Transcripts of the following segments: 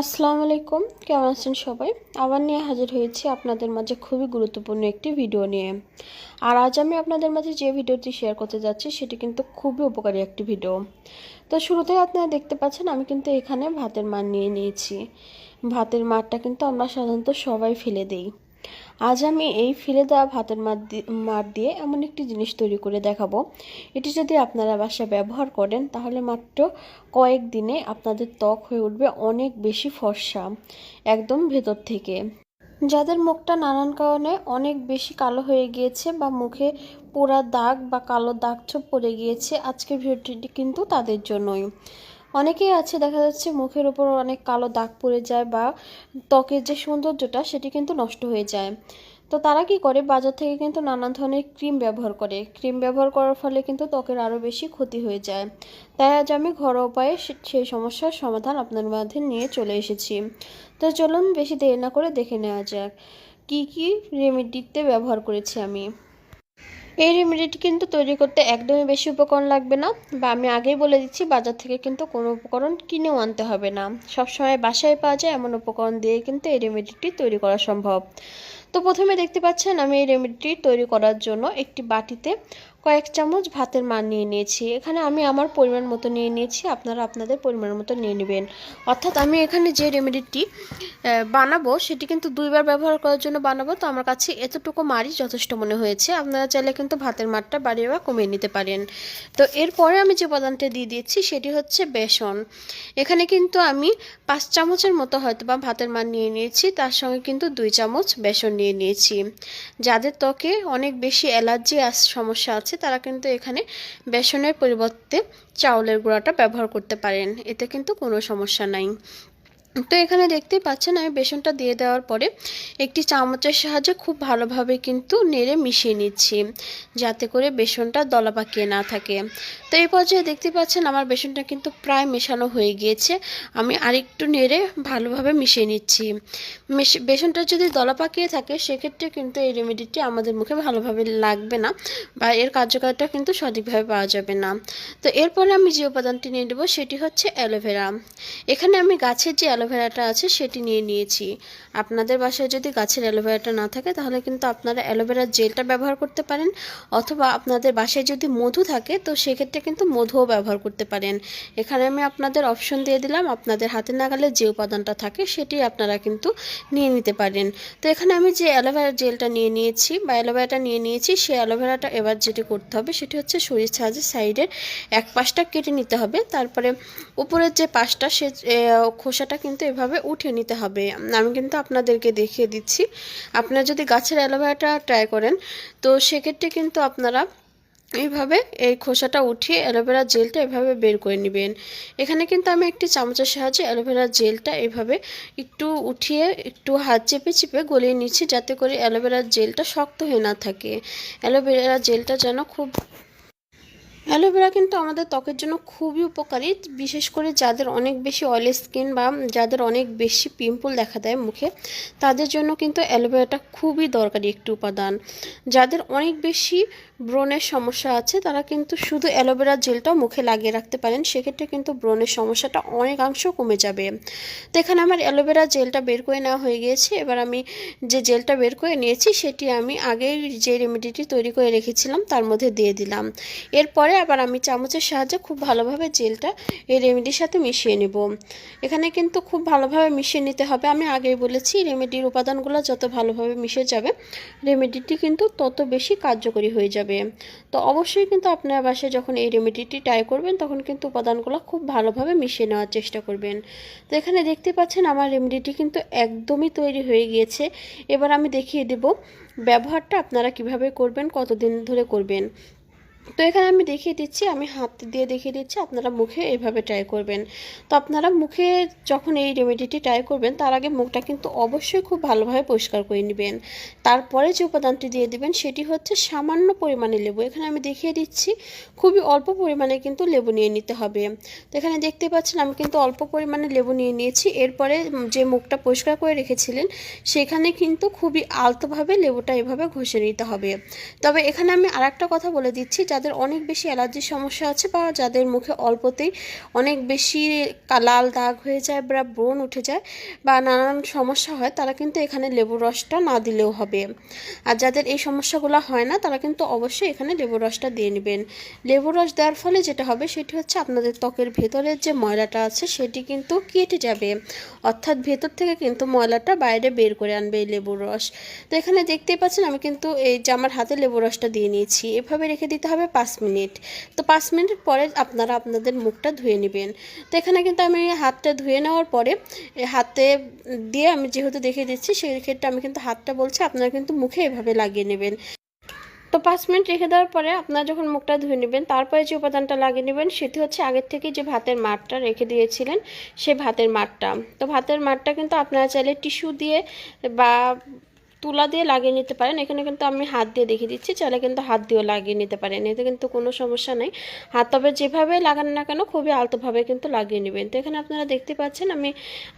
আসসালামু আলাইকুম। কেমন আছেন সবাই? আবার নিয়ে হাজির হয়েছি আপনাদের মাঝে খুবই গুরুত্বপূর্ণ একটি ভিডিও নিয়ে। আর আজ আমি আপনাদের মাঝে যে ভিডিওটি শেয়ার করতে যাচ্ছি, সেটি কিন্তু খুবই উপকারী একটি ভিডিও। তো শুরুতেই আপনারা দেখতে পাচ্ছেন, আমি কিন্তু এখানে ভাতের মান নিয়ে নিয়েছি। ভাতের মারটা কিন্তু আমরা সাধারণত সবাই ফেলে দিই। আজ আমি এই ফেলে দেওয়া ভাতের মার দিয়ে এমন একটি জিনিস তৈরি করে দেখাবো। এটি যদি আপনারা বাসায় ব্যবহার করেন, তাহলে মাত্র কয়েক দিনে আপনাদের ত্বক হয়ে উঠবে অনেক বেশি ফর্সা, একদম ভেতর থেকে। যাদের মুখটা নানান কারণে অনেক বেশি কালো হয়ে গিয়েছে বা মুখে পোড়া দাগ বা কালো দাগ ছোপ পড়ে গিয়েছে, আজকের ভিডিওটি কিন্তু তাদের জন্যই। অনেকেই আছে, দেখা যাচ্ছে মুখের উপর অনেক কালো দাগ পড়ে যায় বা ত্বকের যে সৌন্দর্যটা সেটি কিন্তু নষ্ট হয়ে যায়। তো তারা কি করে? বাজার থেকে কিন্তু নানান ধরনের ক্রিম ব্যবহার করে। ক্রিম ব্যবহার করার ফলে কিন্তু ত্বকের আরও বেশি ক্ষতি হয়ে যায়। তাই আজ আমি ঘরোয়া উপায়ে সেই সমস্যার সমাধান আপনার মাঝে নিয়ে চলে এসেছি। তো চলুন বেশি দেরি না করে দেখে নেওয়া যাক। কি কি রেমেডিতে ব্যবহার করেছি আমি? এই রেমেডিটি কিন্তু তৈরি করতে একদমই বেশি উপকরণ লাগবে না বা আমি আগেই বলে দিচ্ছি, বাজার থেকে কিন্তু কোনো উপকরণ কিনেও আনতে হবে না। সবসময় বাসায় পাওয়া যায় এমন উপকরণ দিয়ে কিন্তু এই রেমেডিটি তৈরি করা সম্ভব। তো প্রথমে দেখতে পাচ্ছেন আমি এই রেমেডিটি তৈরি করার জন্য একটি বাটিতে কয়েক চামচ ভাতের মান নিয়ে নিয়েছি। এখানে আমি আমার পরিমাণ মতো নিয়ে নিয়েছি, আপনারা আপনাদের পরিমাণ মতো নিয়ে নেবেন। অর্থাৎ আমি এখানে যে রেমেডিটি বানাবো, সেটি কিন্তু দুইবার ব্যবহার করার জন্য বানাবো। তো আমার কাছে এতটুকু মারই যথেষ্ট মনে হয়েছে। আপনারা চাইলে কিন্তু ভাতের মারটা বাড়িয়ে বা কমিয়ে নিতে পারেন। তো এরপরে আমি যে উপাদানটা দিয়ে দিয়েছি সেটি হচ্ছে বেসন। এখানে কিন্তু আমি পাঁচ চামচের মতো হয়তো বা ভাতের মার নিয়ে নিয়েছি। তার সঙ্গে কিন্তু দুই চামচ বেসন নিয়ে নিয়েছি। যাদের ত্বকে অনেক বেশি অ্যালার্জি সমস্যা আছে তারা কিন্তু এখানে বেসনের পরিবর্তে চাউলের গুঁড়াটা ব্যবহার করতে পারেন। এতে কিন্তু কোনো সমস্যা নাই। তো এখানে দেখতেই পাচ্ছেন, আমি বেসনটা দিয়ে দেওয়ার পরে একটি চামচের সাহায্যে খুব ভালোভাবে কিন্তু নেড়ে মিশিয়ে নিচ্ছি, যাতে করে বেসনটা দলা পাকিয়ে না থাকে। তো এই পর্যায়ে দেখতে পাচ্ছেন, আমার বেসনটা কিন্তু প্রায় মেশানো হয়ে গিয়েছে। আমি আরেকটু নেড়ে ভালোভাবে মিশিয়ে নিচ্ছি। বেসনটা যদি দলা পাকিয়ে থাকে, সেক্ষেত্রে কিন্তু এই রেমেডিটি আমাদের মুখে ভালোভাবে লাগবে না বা এর কার্যকারিতা কিন্তু সঠিকভাবে পাওয়া যাবে না। তো এরপরে আমি যে উপাদানটি নিয়ে নেব, সেটি হচ্ছে অ্যালোভেরা। এখানে আমি গাছের যে অ্যালোভেরাটা আছে, সেটি নিয়ে নিয়েছি। আপনাদের বাসায় যদি গাছের অ্যালোভেরাটা না থাকে, তাহলে কিন্তু আপনারা অ্যালোভেরার জেলটা ব্যবহার করতে পারেন, অথবা আপনাদের বাসায় যদি মধু থাকে, তো সেক্ষেত্রে কিন্তু মধুও ব্যবহার করতে পারেন। এখানে আমি আপনাদের অপশন দিয়ে দিলাম, আপনাদের হাতে নাগালে যে উপাদানটা থাকে, সেটি আপনারা কিন্তু নিয়ে নিতে পারেন। তো এখানে আমি যে অ্যালোভেরা জেলটা নিয়ে নিয়েছি, বা অ্যালোভেরাটা নিয়ে নিয়েছি সেই অ্যালোভেরাটা এবার যেটি করতে হবে, সেটি হচ্ছে শরীর সাহায্যে সাইডের এক পাশটা কেটে নিতে হবে। তারপরে উপরের যে পাশটা, সে খোসাটা কিন্তু এভাবে উঠিয়ে নিতে হবে। আমি কিন্তু আপনাদেরকে দেখিয়ে দিচ্ছি। আপনারা যদি গাছের অ্যালোভেরাটা ট্রাই করেন, তো সেক্ষেত্রে কিন্তু আপনারা এইভাবে এই খোসাটা উঠিয়ে অ্যালোভেরা জেলটা এভাবে বের করে নেবেন। এখানে কিন্তু আমি একটি চামচের সাহায্যে অ্যালোভেরা জেলটা এভাবে একটু উঠিয়ে, একটু হাত চেপে চেপে গলিয়ে নিচ্ছি যাতে করে অ্যালোভেরার জেলটা শক্ত হয়ে না থাকে। অ্যালোভেরা জেলটা যেন খুব অ্যালোভেরা কিন্তু আমাদের ত্বকের জন্য খুবই উপকারী, বিশেষ করে যাদের অনেক বেশি অয়েলি স্কিন বা যাদের অনেক বেশি পিম্পল দেখা দেয় মুখে, তাদের জন্য কিন্তু অ্যালোভেরাটা খুবই দরকারি একটি উপাদান। যাদের অনেক বেশি ব্রণের সমস্যা আছে, তারা কিন্তু শুধু অ্যালোভেরা জেলটাও মুখে লাগিয়ে রাখতে পারেন, সেক্ষেত্রে কিন্তু ব্রণের সমস্যাটা অনেকাংশ কমে যাবে। তো এখানে আমার অ্যালোভেরা জেলটা বের করে নেওয়া হয়ে গিয়েছে, এবার আমি যে জেলটা বের করে নিয়েছি, সেটি আমি আগেই যে রেমেডিটি তৈরি করে রেখেছিলাম, তার মধ্যে দিয়ে দিলাম। এরপরে আবার আমি চামচের সাহায্যে খুব ভালোভাবে জেলটা এই রেমেডির সাথে মিশিয়ে নেব। এখানে কিন্তু খুব ভালোভাবে মিশিয়ে নিতে হবে, আমি আগেই বলেছি, রেমেডির উপাদানগুলো যত ভালোভাবে মিশে যাবে, রেমেডিটি কিন্তু তত বেশি কার্যকরী হয়ে যাবে। যাবে। তো অবশ্যই কিন্তু আপনার বাসায় যখন এই রেমেডিটি ট্রাই করবেন, তখন কিন্তু উপাদানগুলো খুব ভালোভাবে মিশিয়ে নেওয়ার চেষ্টা করবেন। তো এখানে দেখতে পাচ্ছেন আমার রেমেডিটি কিন্তু একদমই তৈরি হয়ে গিয়েছে। এবার আমি দেখিয়ে দেব ব্যবহারটা আপনারা কীভাবে করবেন, কতদিন ধরে করবেন। তো এখানে আমি দেখিয়ে দিচ্ছি, আমি হাত দিয়ে দেখিয়ে দিচ্ছি, আপনারা মুখে এভাবে ট্রাই করবেন। তো আপনারা মুখে যখন এই রেমেডিটি ট্রাই করবেন, তার আগে মুখটা কিন্তু অবশ্যই খুব ভালোভাবে পরিষ্কার করে নেবেন। তারপরে যে উপাদানটি দিয়ে দিবেন, সেটি হচ্ছে সামান্য পরিমাণে লেবু। এখানে আমি দেখিয়ে দিচ্ছি, খুবই অল্প পরিমাণে কিন্তু লেবু নিয়ে নিতে হবে। তো এখানে দেখতে পাচ্ছেন, আমি কিন্তু অল্প পরিমাণে লেবু নিয়ে নিয়েছি। এরপরে যে মুখটা পরিষ্কার করে রেখেছিলেন, সেখানে কিন্তু খুবই আলতোভাবে লেবুটা এভাবে ঘষে নিতে হবে। তবে এখানে আমি আর কথা বলে দিচ্ছি যাদের অনেক বেশি অ্যালার্জির সমস্যা আছে বা যাদের মুখে অল্পতেই অনেক বেশি লাল দাগ হয়ে যায় বা ব্রণ উঠে যায় বা নানান সমস্যা হয়, তারা কিন্তু এখানে লেবুর রসটা না দিলেও হবে। আর যাদের এই সমস্যাগুলো হয় না, তারা কিন্তু অবশ্যই এখানে লেবুর রসটা দিয়ে নেবেন। লেবুর রস দেওয়ার ফলে যেটা হবে, সেটি হচ্ছে আপনাদের ত্বকের ভেতরের যে ময়লাটা আছে, সেটি কিন্তু কেটে যাবে। অর্থাৎ ভেতর থেকে কিন্তু ময়লাটা বাইরে বের করে আনবে এই লেবুর রস। তো এখানে দেখতেই পাচ্ছেন, আমি কিন্তু এই যে আমার হাতে লেবুর রসটা দিয়ে নিয়েছি। এভাবে রেখে দিতে হবে পাঁচ মিনিট। তো পাঁচ মিনিট পরে আপনারা আপনাদের মুখটা ধুয়ে নেবেন। তো এখানে কিন্তু আমি হাতটা ধুয়ে নেওয়ার পরে হাতে দিয়ে আমি যেহেতু দেখে দিচ্ছি সেই ক্ষেত্রে আমি কিন্তু হাতটা বলছি, আপনারা কিন্তু মুখে এভাবে লাগিয়ে নেবেন। তো পাঁচ মিনিট রেখে দেওয়ার পরে আপনারা যখন মুখটা ধুয়ে নেবেন, তারপরে যে উপাদানটা লাগিয়ে নেবেন, সেটি হচ্ছে আগের থেকে যে ভাতের মাঠটা রেখে দিয়েছিলেন, সে ভাতের মাঠটা তো ভাতের মাঠটা কিন্তু আপনারা চাইলে টিস্যু দিয়ে বা তুলা দিয়ে লাগিয়ে নিতে পারেন। এখানে কিন্তু আমি হাত দিয়ে দেখিয়ে দিচ্ছি, চাইলে কিন্তু হাত দিয়েও লাগিয়ে নিতে পারেন। এতে কিন্তু কোনো সমস্যা নেই। হাত তবে যেভাবে লাগান না কেন, খুবই আলতোভাবে কিন্তু লাগিয়ে নেবেন। তো এখানে আপনারা দেখতে পাচ্ছেন, আমি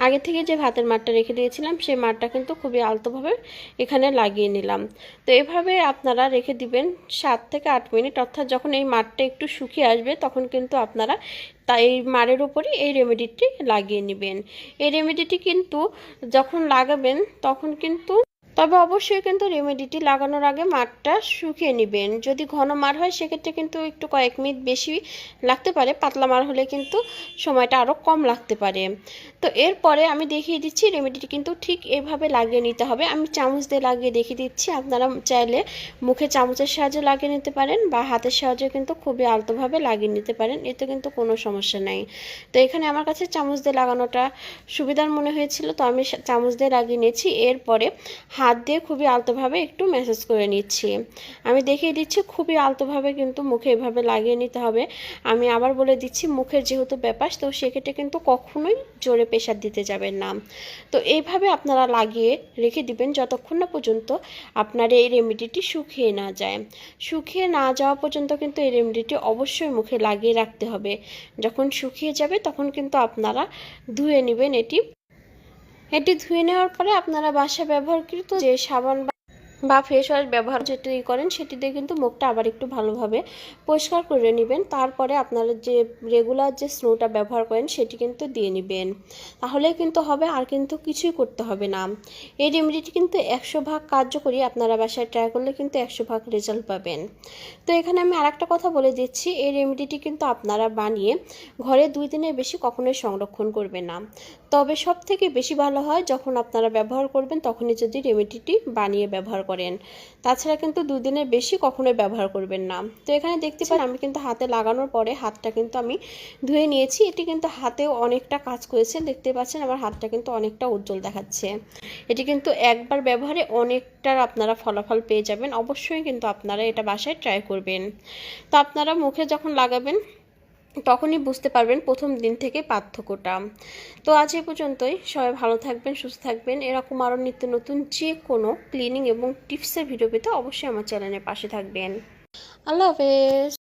আগে থেকে যে ভাতের মাঠটা রেখে দিয়েছিলাম, সেই মাঠটা কিন্তু খুবই আলতোভাবে এখানে লাগিয়ে নিলাম। তো এভাবে আপনারা রেখে দিবেন সাত থেকে আট মিনিট। অর্থাৎ যখন এই মাঠটা একটু শুকিয়ে আসবে, তখন কিন্তু আপনারা তাই এই মারের উপরই এই রেমেডিটি লাগিয়ে নেবেন। এই রেমেডিটি কিন্তু যখন লাগাবেন, তখন কিন্তু তবে অবশ্যই কিন্তু রেমেডিটি লাগানোর আগে মাঠটা শুকিয়ে নেবেন। যদি ঘন মার হয়, সেক্ষেত্রে কিন্তু একটু কয়েক মিনিট বেশি লাগতে পারে। পাতলা মার হলে কিন্তু সময়টা আরও কম লাগতে পারে। তো এরপরে আমি দেখিয়ে দিচ্ছি রেমেডিটি কিন্তু ঠিক এভাবে লাগিয়ে নিতে হবে। আমি চামচ দিয়ে লাগিয়ে দেখিয়ে দিচ্ছি। আপনারা চাইলে মুখে চামচের সাহায্যে লাগিয়ে নিতে পারেন বা হাতের সাহায্যে কিন্তু খুবই আলতোভাবে লাগিয়ে নিতে পারেন। এতে কিন্তু কোনো সমস্যা নাই। তো এখানে আমার কাছে চামচ দিয়ে লাগানোটা সুবিধার মনে হয়েছিল, তো আমি চামচ দিয়ে লাগিয়ে নিয়েছি। এরপরে হাত দিয়ে খুবই আলতোভাবে একটু ম্যাসেজ করে নিচ্ছি। আমি দেখিয়ে দিচ্ছি, খুবই আলতোভাবে কিন্তু মুখে এভাবে লাগিয়ে নিতে হবে। আমি আবার বলে দিচ্ছি, মুখের যেহেতু ব্যাপার, তো সেক্ষেত্রে কিন্তু কখনোই জোরে প্রেশার দিতে যাবেন না। তো এইভাবে আপনারা লাগিয়ে রেখে দিবেন যতক্ষণ না পর্যন্ত আপনার এই রেমেডিটি শুকিয়ে না যায়। শুকিয়ে না যাওয়া পর্যন্ত কিন্তু এই রেমেডিটি অবশ্যই মুখে লাগিয়ে রাখতে হবে। যখন শুকিয়ে যাবে, তখন কিন্তু আপনারা ধুয়ে নেবেন এটি এটি ধুয়ে নেওয়ার পরে আপনারা বাসায় ব্যবহারকৃত যে সাবান বা- ফেস ওয়াশ ব্যবহার যেটি করেন, সেটি দিয়ে কিন্তু মুখটা আবার একটু ভালোভাবে পরিষ্কার করে নেবেন। তারপরে আপনারা যে রেগুলার যে স্নোটা ব্যবহার করেন, সেটি কিন্তু দিয়ে নেবেন। তাহলে কিন্তু হবে, আর কিন্তু কিছুই করতে হবে না। এই রেমেডিটি কিন্তু একশো ভাগ কার্যকরী, আপনারা বাসায় ট্রাই করলে কিন্তু একশো ভাগ রেজাল্ট পাবেন। তো এখানে আমি আরেকটা কথা বলে দিচ্ছি, এই রেমেডিটি কিন্তু আপনারা বানিয়ে ঘরে দুই দিনের বেশি কখনোই সংরক্ষণ করবেন না। তবে সব থেকে বেশি ভালো হয় যখন আপনারা ব্যবহার করবেন তখনই যদি রেমেডিটি বানিয়ে ব্যবহার করেন। তাছাড়া কিন্তু দুদিনের বেশি কখনোই ব্যবহার করবেন না। তো এখানে দেখতে পারেন আমি কিন্তু হাতে লাগানোর পরে হাতটা কিন্তু আমি ধুয়ে নিয়েছি। এটি কিন্তু হাতেও অনেকটা কাজ করেছে। দেখতে পাচ্ছেন, আমার হাতটা কিন্তু অনেকটা উজ্জ্বল দেখাচ্ছে। এটি কিন্তু একবার ব্যবহারে অনেকটার আপনারা ফলাফল পেয়ে যাবেন। অবশ্যই কিন্তু আপনারা এটা বাসায় ট্রাই করবেন। তো আপনারা মুখে যখন লাগাবেন তখনই বুঝতে পারবেন প্রথম দিন থেকে পার্থক্যটা। তো আজ এ পর্যন্তই। সবাই ভালো থাকবেন, সুস্থ থাকবেন। এরকম আরও নিত্য নতুন যে কোনো ক্লিনিং এবং টিপসের ভিডিও পেতে অবশ্যই আমার চ্যানেলের পাশে থাকবেন। আল্লাহ হাফেজ।